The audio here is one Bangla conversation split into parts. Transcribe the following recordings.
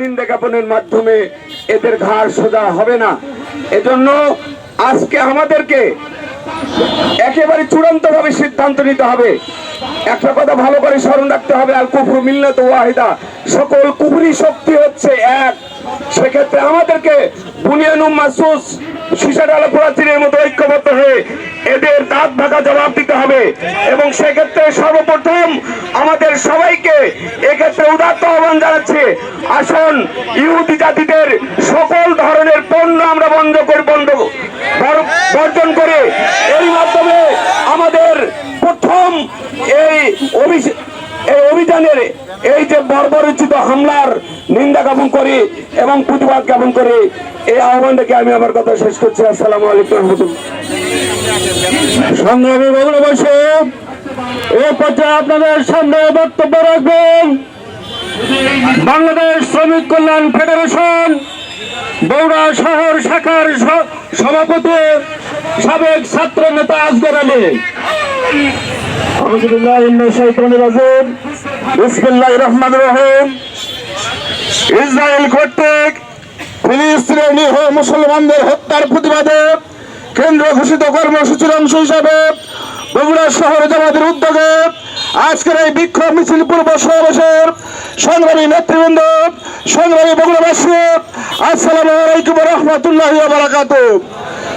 নিন্দা জ্ঞাপনের মাধ্যমে এদের ঘাড় সোজা হবে না। এজন্য আজকে আমাদেরকে একেবারে চূড়ান্ত ভাবে সিদ্ধান্ত নিতে হবে। একটা কথা ভালো করে স্মরণ রাখতে হবে আর কুফরু মিল্লাত ওয়াহিদা। সকল কুফরি শক্তি হচ্ছে এক। সেক্ষেত্রে আমাদেরকে বুনিয়ানু মাসুস সিসাডালা পুরাচিনের মতো ঐক্যবদ্ধ হয়ে এদের দাঁত ভাঙা জবাব দিতে হবে। এবং সেক্ষেত্রে সর্বপ্রথম আমাদের সবাইকে এক্ষেত্রে উদাত্ত আহ্বান জানাচ্ছি, আসুন ইহুদি জাতিদের সকল ধরনের পণ্য আমরা বন্ধ করে, বন্ধ বর- বর্জন করে এর মাধ্যমে আমাদের প্রথম এই অভিষেক অভিযানের এই যে বর্বরচিত হামলার নিন্দা জ্ঞাপন করি এবং প্রতিবাদ জ্ঞাপন করি, এই আহ্বানটাকে আমি আমার কথা শেষ করছি। আসসালামু আলাইকুম সংগ্রামী বগুড়াবাসী এ পর্যায়ে আপনাদের সামনে বক্তব্য রাখবেন বাংলাদেশ শ্রমিক কল্যাণ ফেডারেশন বৌড়া শহর শাখার সভাপতি সাবেক ছাত্র নেতা আজগর আলী। ইসরায়েল কর্তৃক ফিলিস্তিনের হত্যার প্রতিবাদে কেন্দ্র ঘোষিত কর্মসূচির অংশ হিসাবে বগুড়া শহর জামাতের উদ্যোগে আজকের এই বিক্ষোভ মিছিল পূর্ব সমাবেশের সংগ্রামী নেতৃবৃন্দ, সংগ্রামী বগুড়াবাসী, আসসালামু আলাইকুম রহমতুল্লাহ বারাকাত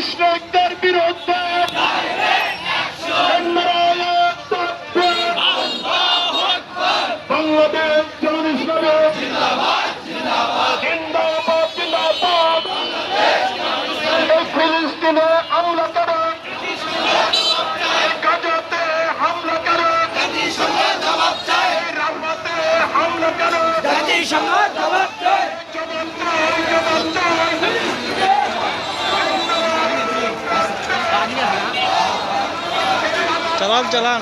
মুশ্রিকদের বিরুদ্ধে। বাংলাদেশ জবাব চালান চালান